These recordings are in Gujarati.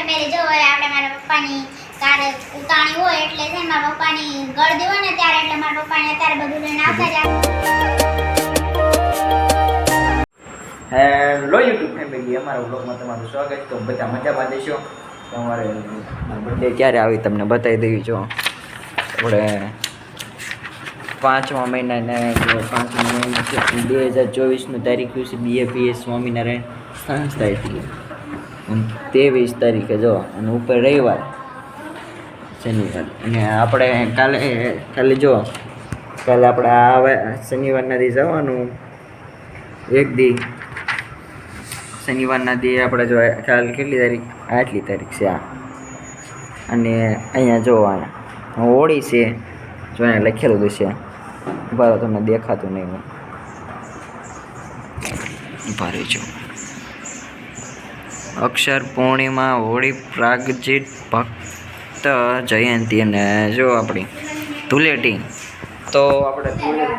ફેમિલી જો હોય, આપણે મારા પપ્પાની કાર ઉતાણી હોય એટલે છે મારા પપ્પાની ગળદી હોય ને ત્યારે એટલે મારા પપ્પાને અત્યારે બધું લઈને આવતા રહ્યા હેલો યુટ્યુબ ફેમિલી અમારા બ્લોગમાં તમારું સ્વાગત. તો બધા મજામાં દેશો તમારે બર્થડે ક્યારે આવી તમને બતાવી દેવી છો આપણે પાંચમા મહિનાના જે પાંચમા મહિના બે હજાર ચોવીસનું તારીખ છે બીએપીએસ સ્વામિનારાયણ સંસ્થાએથી ત્રેવીસ તારીખે જો, અને ઉપર રવિવાર, શનિવાર. અને આપણે કાલે કાલે જો, કાલે આપણે આવે શનિવારના દી જવાનું. એક દી. શનિવારના દી આપણે જો, કાલ કેટલી તારીખ? આટલી તારીખ છે આ. અને અહીંયા જો હોળી છે. જો અહીંયા લખેલું છે. ઊભા તમને દેખાતું નહીં ભારે રહેજો. અક્ષર પૂર્ણિમા, હોળી, પ્રાગજીત, ભક્ત જયંતિ અને જો આપણી ધૂલેટી. તો આપણે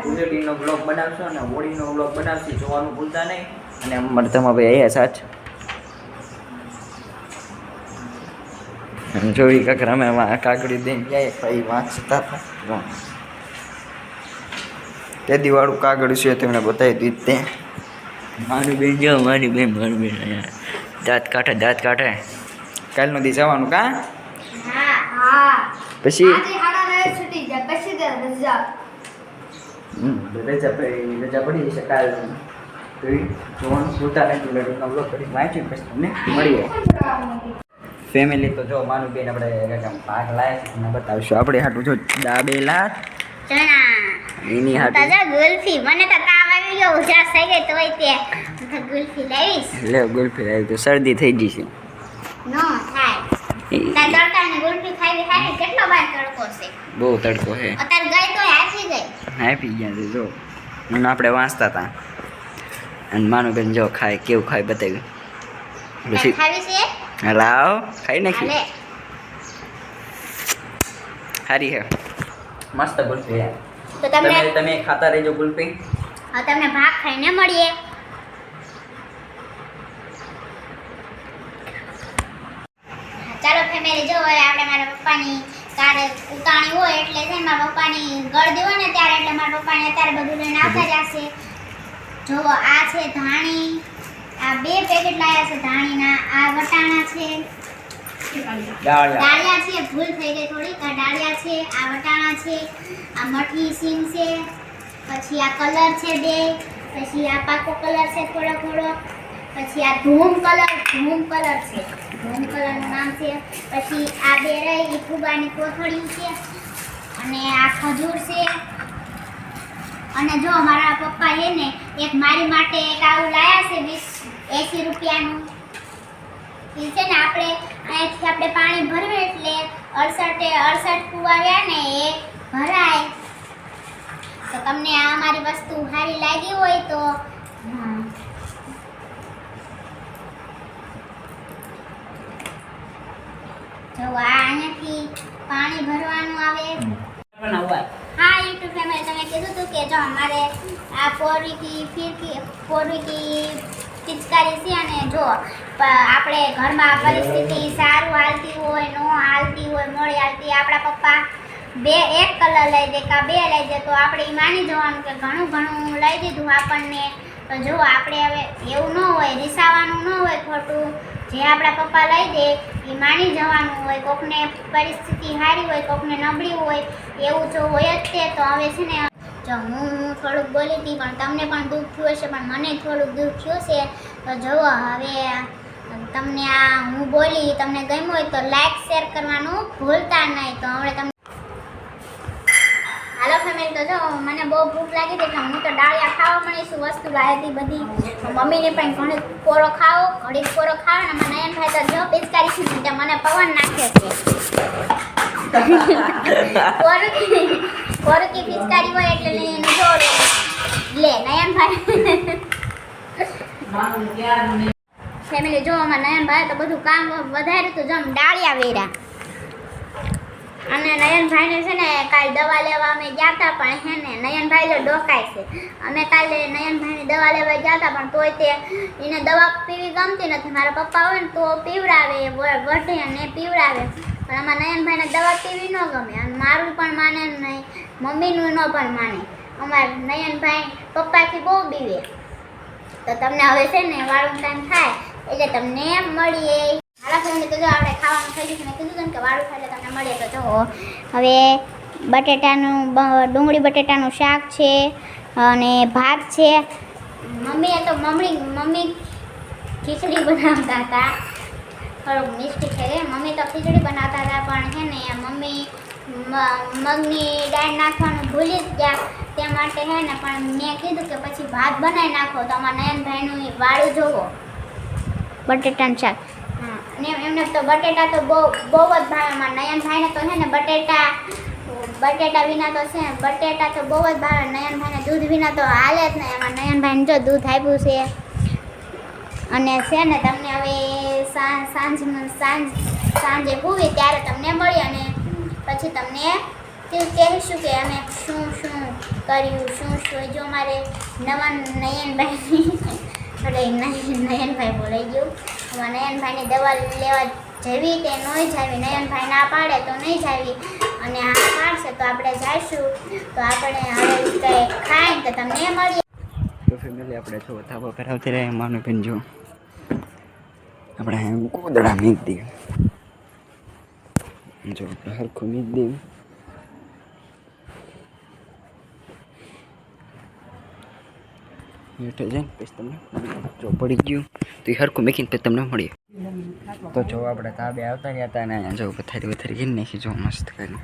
ધૂલેટીનો બ્લોગ બનાવશો અને હોળીનો બ્લોગ બનાવશું, જોવાનું ભૂલતા નહીં. અને અમારે ભાઈ અહીંયા સાચ જોઈ કાંક રમે કાકડી દઈને જાય ભાઈ વાંચતા હતા. તે દિવાળું કાગળ છે તેમણે બતાવી દીધી તે. મારી બેન, જો, મારી બેન મારી બેન અહીંયા. દાંત કાઢે દાંત કાઢે. કાલ દી જવાનું કા? હા હા. પછી? રજા. હમ, રજા પડી રજા પડી જશે કાલ. જોવાનું નહીં ધૂળેટીનો બ્લોગ કરી વાંચ્યું પછી તમને મળીએ. ફેમિલી તો જો માનું બેન આપણે પાક લાયક છે તમને બતાવીશું. આપણે હાટું જો દાબેલા. એની હાટું. તાજા ગુલ્ફી મને તો કામ આવી ગયો ઉજાસ થઈ ગઈ તો. ગુલ્ફી લાવીશ. લે ગુલ્ફી આવી તો શરદી થઈ ગઈ છે. નો થાય. ઈ તાર તડકાની ગુલ્ફી ખાવી ખાય ને કેટલો બાર તડકો છે? બહુ તડકો છે. અત્યારે ગઈ તો હાચી ગઈ. આપી ગયા છે જો. અને આપણે વાંચતા હતા અને માનું બેન જો ખાય કેવું ખાય બતાવ્યું. તાર પછી ખાવી છે? લાવ ખાઈ નાખી. હાલે. સારી હે. મસ્ત ગુલ્ફી હે. તો તમને તમે તમે ખાતા રહેજો ગુલ્ફી. હવે તમને ભાગ ખાઈને મળીએ. ફેમિલી જો હવે આપણે મારા પપ્પાની કાર ઉતાણી હોય એટલે છે મારા પપ્પાની ગળદી હોય ને ત્યારે એટલે મારા પપ્પાને અત્યારે બધું લઈને આવતા જશે જો આ છે ધાણી. આ બે પેકેટ લાયા છે ધાણીના. આ વટાણા છે. ડાળિયા. ડાળિયા છે. ભૂલ થઈ ગઈ થોડીક. આ ડાળિયા છે આ વટાણા છે આ મઠી સીમ છે પછી આ કલર છે બે પછી આ પાકો કલર છે થોડો થોડો પછી આ ધૂમ કલર ધૂમ કલર છે. ધૂમ કલરનું નામ છે. પછી આ બે રહી ફુગાની કોથળી છે. અને આ ખજૂર છે. અને જો મારા પપ્પા છે ને એક મારી માટે એક આવું લાયા છે વીસ, એંસી રૂપિયાનું. એ છે ને આપણે અહીંયાથી આપણે પાણી ભરવે એટલે અડસઠે અડસઠ કુવાવ્યા ને એ ભરાય. તો તમને આ અમારી વસ્તુ સારી લાગી હોય તો જો આ અહીંયાથી પાણી ભરવાનું આવે. હા યુટ્યુબ ફેમિલી તમે કીધું હતું કે જો અમારે આ પોરવીકી ફીરકી પોરવીકી પિચકારી છે અને જો આપણે ઘરમાં પરિસ્થિતિ સારું હાલતી હોય નો હાલતી હોય મોડી હાલતી આપણા પપ્પા બે એક કલર લઈ દે કાં બે લઈ દે તો આપણે એ માની જવાનું કે ઘણું ઘણું લઈ દીધું આપણને. તો જો આપણે હવે એવું ન હોય રિસાવાનું ન હોય ખોટું. જે આપણા પપ્પા લઈ દે એ માની જવાનું હોય, કોકને પરિસ્થિતિ સારી હોય, કોકને નબળી હોય, એવું જો હોય જ તે, તો હવે છે ને જો હું હું થોડુંક બોલી હતી, પણ તમને પણ દુઃખ થયું હશે, પણ મને થોડુંક દુઃખ થયું છે, તો જુઓ હવે તમને આ હું બોલી, તમને ગમ્યું હોય તો લાઈક શેર કરવાનું ભૂલતા નહીં. તો હવે તમને તો જો મને બહુ ભૂખ લાગી હતી એટલે હું તો ડાળિયા ખાવા મળીશું વસ્તુ લાવી હતી બધી. મમ્મીને પણ ઘણી કોરો ખાવો ઘડી કોરો ખાવો ને મને એમ થાય તો જો પિચકારી છે તે મને પવન નાખે છે. કોરકી કોરકી પિચકારી હોય એટલે લઈ એને જો લે. નયનભાઈ. ફેમિલી જો અમાર નયનભાઈ તો બધું કામ વધારે તો જમ ડાળિયા વેરા અને નયનભાઈને છે ને કાલ દવા લેવા અમે ગયા હતા, પણ હે ને નયનભાઈ તો ડોકાય છે. અમે કાલે નયનભાઈની દવા લેવા ગયા હતા, પણ તોય તે એને દવા પીવી ગમતી નથી. મારા પપ્પા હોય ને તો પીવડાવે વઢે અને પીવડાવે. પણ આમાં નયનભાઈને દવા પીવી ન ગમે. અને મારું પણ માને નહીં મમ્મીનું ન પણ માને. અમારા નયનભાઈ પપ્પાથી બહુ બીવે. તો તમને હવે છે ને વાળું ટાઈમ થાય, એટલે તમને મળીએ. મારા ફ્રેન્ડે તો ખાવાનું થઈ ગયું મેં કીધું કે વાળું થાય તમને મળીએ તો જો. હવે બટેટાનું ડુંગળી બટેટાનું શાક છે અને ભાત છે. મમ્મીએ તો મમ્મી મમ્મી ખીચડી બનાવતા હતા. થોડુંક મિસ્ટેક છે મમ્મી તો ખીચડી બનાવતા હતા પણ છે ને મમ્મી મગની દાળ નાખવાનું ભૂલી જ ગયા તે માટે છે ને પણ મેં કીધું કે પછી ભાત બનાવી નાખો તો અમારા નયનભાઈનું વાળું જોવો. બટેટાનું શાક. અને એમને તો બટેટા તો બહુ બહુ જ ભાવે. અમારા નયનભાઈને તો છે ને બટેટા બટેટા વિના તો છે. ને બટેટા તો બહુ જ ભાવે. નયનભાઈને દૂધ વિના તો હાલે જ નહીં. એમાં નયનભાઈને જો દૂધ આપ્યું છે. અને છે ને તમને હવે સાંજ સાંજ સાંજે પૂવી ત્યારે તમને મળી અને પછી તમને તે કહીશું કે અમે શું શું કર્યું, શું શું? જો મારે નવા નયનભાઈ નયન નયનભાઈ બોલાઈ ગયું. અમારા નયનભાઈની દવા લેવા જવી તે નહીં જાવી નયનભાઈ ના પાડે તો નહીં જાવી અને આ પાડશે તો આપણે જઈશું. તો આપણે હવે કંઈ ખાય તો તમને મળીએ. આપણે જો ધાબા કરાવતી આવતી રહે, માનું બેન જો. આપણે ગોદડા મીક દઈએ જો આપણે હરખું દઈએ હેઠે જઈને પછી તમને જો પડી ગયું, તો એ હરખું મેકીને પછી તમને મળીએ. તો જો આપણે તાબે આવતા રહ્યા હતા અને જો પથારી પથારી ઘીને નાખી, જો મસ્ત કરી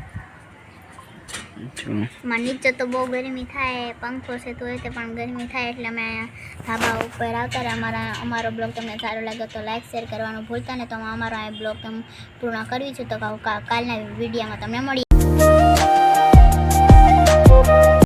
નીચે તો બહુ ગરમી થાય, પંખો છે તો તે પણ ગરમી થાય, એટલે અમે ધાબા ઉપર આવતા રહ્યા. અમારા, અમારો બ્લોગ તમને સારો લાગ્યો તો લાઈક શેર કરવાનું ભૂલતા ને તો અમારો આ બ્લોગ તમે પૂર્ણ કરવી છે. તો કાલના વિડીયોમાં તમને મળી